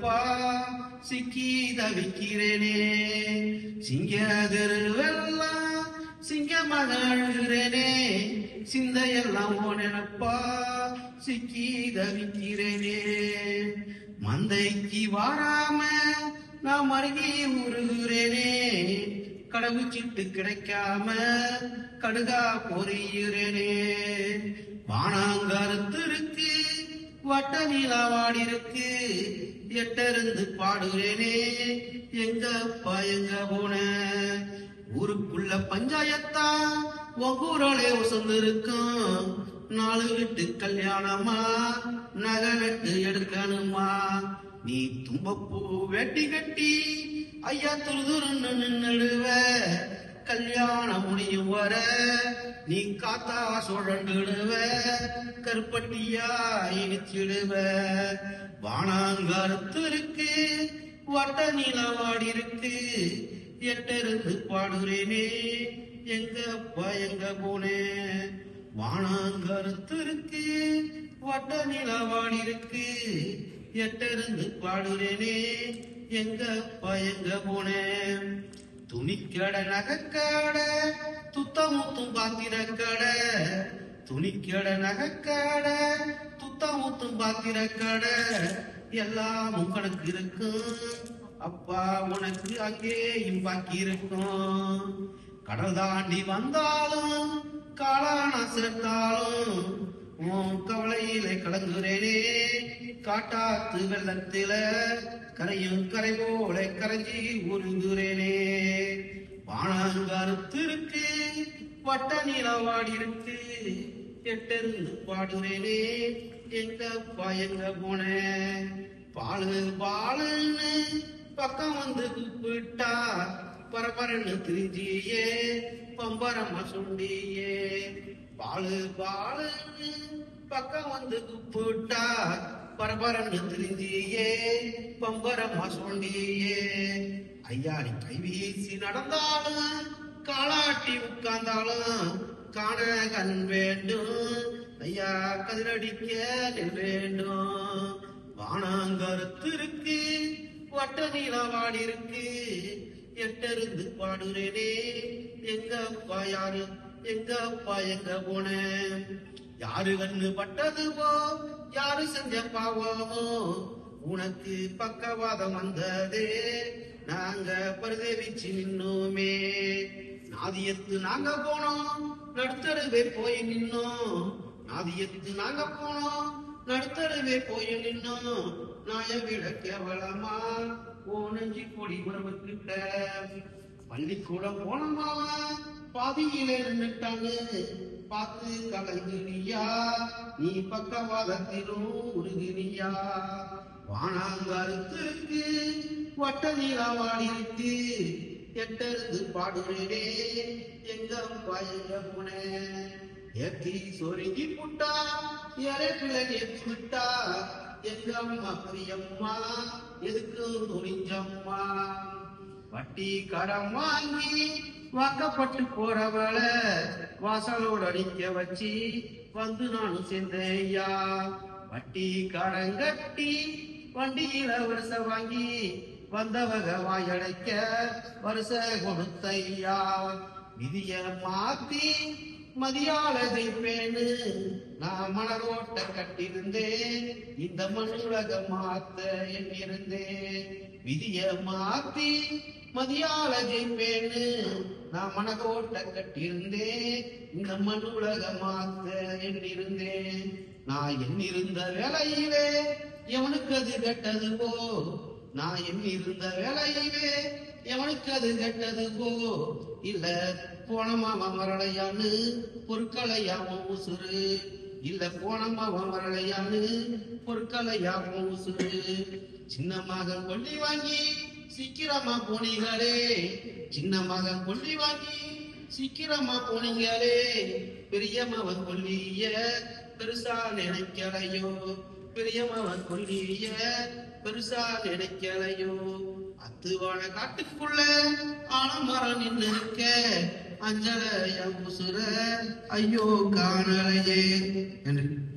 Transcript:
போனேனப்பா சிக்கி தவிக்கிறேனே சிங்க கருவெல்லாம் சிங்கமாக அழுகிறேனே சிந்தையெல்லாம் போனேனப்பா சிக்கி தவிக்கிறேனே மந்தைக்கு வாராம நான் மருகி உருகுறேனே கடவுச்சிட்டு கிடைக்காம கடுகா பொறியுறேனே வானாங்கருத்து இருக்கு வட்ட நீலாவாடிருக்கு எட்டருந்து பாடுகிறேனே எங்க அப்பா எங்க போன ஊருக்குள்ள பஞ்சாயத்தா? ஒவ்வொருளே உசந்து இருக்கும் நாலு வீட்டு கல்யாணமா? நகை நட்டு எடுக்கணுமா? நீ தும்பப்பூ வெட்டி கட்டி ஐயா துருதுருன்னு நின்னுடுவ. கல்யாணம் முடியும் வர நீ காத்தா சுழண்டுடுவ கருப்பட்டியா இனிச்சிடுவ வானாங்கருத்து இருக்கு வட்ட நீலவாடி இருக்கு எட்டருந்து பாடுறேனே எங்க அப்பா எங்க போனேன் வானாங்கருத்து இருக்கு வட்ட நிலவாடி இருக்கு எட்டருந்து பாடுறேனே எங்க அப்பா எங்க போனேன் துணிக்கட நகக்கட துத்தமுத்தும் பாத்திரக்கட துணிக்கட நகக்கட துத்தமுத்தும் பாத்திரக்கட எல்லாம் கணக்கு இருக்கும் அப்பா உனக்கு அங்கே இம்பாக்கி இருக்கும் கடல் தாண்டி வந்தாலும் காளான சேர்த்தாலும் உன் கவலையிலே கலங்குறேனே. காட்டாத்து வெள்ளத்தில கரையும் கரை போல கரைஞ்சி உருங்குறேனே வானங்கருத்து இருக்கு வட்ட நீலவாடி இருக்கு. எட்டருந்து பாடுறேனே எங்க பயங்க போன. போனேன் பாலு பாலுன்னு பக்கம் வந்து கூப்பிட்டா பரபரன்னு திரிஞ்சியே பம்பரமா சுண்டியே. பாலு பாலுன்னு பக்கம் வந்து கூப்பிட்டா பரபரன்னு திரிஞ்சியே பம்பரமா சுண்டியே. ஐயா நீ கை வீசி நடந்தாலும் காலாட்டி உட்கார்ந்தாலும் காண கண் வேண்டும். ஐயா கதிரடிக்க நெல் வேண்டும். வானாங்கருத்து இருக்கு வட்ட நீலவாடி இருக்கு. எட்டருந்து பாடுறேனே. எங்க அப்பா யாரு? எங்க அப்பா எங்க போன? யாரு கண்ணு பட்டதுவோ? யாரு செஞ்ச பாவமோ? உனக்கு பக்கவாதம் வந்ததே. நாங்க பரிதவிச்சு நின்னோமே. நாதியத்து நாங்க போனோம். நடுத்தருவே போய் நின்னோம். நாதியத்து நாங்க போனோம் நடுத்தரவே போய் நின்னோம் நாய விட கேவலமா ஓனஞ்சி நெஞ்சி கொடி உறவுக்கிட்ட. பள்ளிக்கூடம் போனமா? பாதியில இருந்துட்டாங்க. பார்த்து கலங்குனியா? நீ பக்கவாதத்திலும் உருகிறியா வானாங்கருத்து வட்ட நீலாவாடி இருக்கு எட்டருந்து பாடுகிறேன் எங்க அப்பா போனேன். எத்தி சொருங்கி புட்டா எரை பிள்ளை ஏத்தி எங்க அம்மா பிரியம்மா எதுக்கு துணிஞ்சம்மா? வட்டி கடன் வாங்கி வாக்கப்பட்டு போறவள வாசலோட அடிக்க வச்சு வந்து நானும் சேர்ந்தேயா வட்டி கடன் கட்டி வண்டியில வருஷ வாங்கி வந்தவக வாயடைக்க வருஷ கொடுத்தையா விதிய மாத்தி மதியால ஜெயிப்பேன்னு நான் மணரோட்ட கட்டியிருந்தேன் இந்த மனுலகம் மாத்த எண்ணிருந்தேன். விதிய மாத்தி மதியால ஜெயிப்பேன்னு நான் மனக்கோட்ட கட்டியிருந்தேன் இந்த மனுலகம் மாத்த எண்ணிருந்தேன். நான் எண்ணிருந்த வேலையிலே எவனுக்கு அது கெட்டது போ? நான் எண்ணிருந்த வேலையிலே எவனுக்கு அது கெட்டது போ? இல்ல போன மாமா மரளையான்னு பொருட்களையாம உசுறு இல்ல போன மாமா மரளையான்னு பொருட்களையாம உசுறு சின்ன மகன் கொல்லி வாங்கி சீக்கிரமா போனீங்களே. சின்ன மகன் கொல்லி வாங்கி சீக்கிரமா போனீங்களே. பெரிய கொல்லிய பெருசா நினைக்கலையோ? பெரிய கொல்லிய பெருசா நினைக்கலையோ? அத்துவான காட்டுக்குள்ள ஆலமரம் நின்னு இருக்க அஞ்சலைய உசுர ஐயோ காணலையே. என்று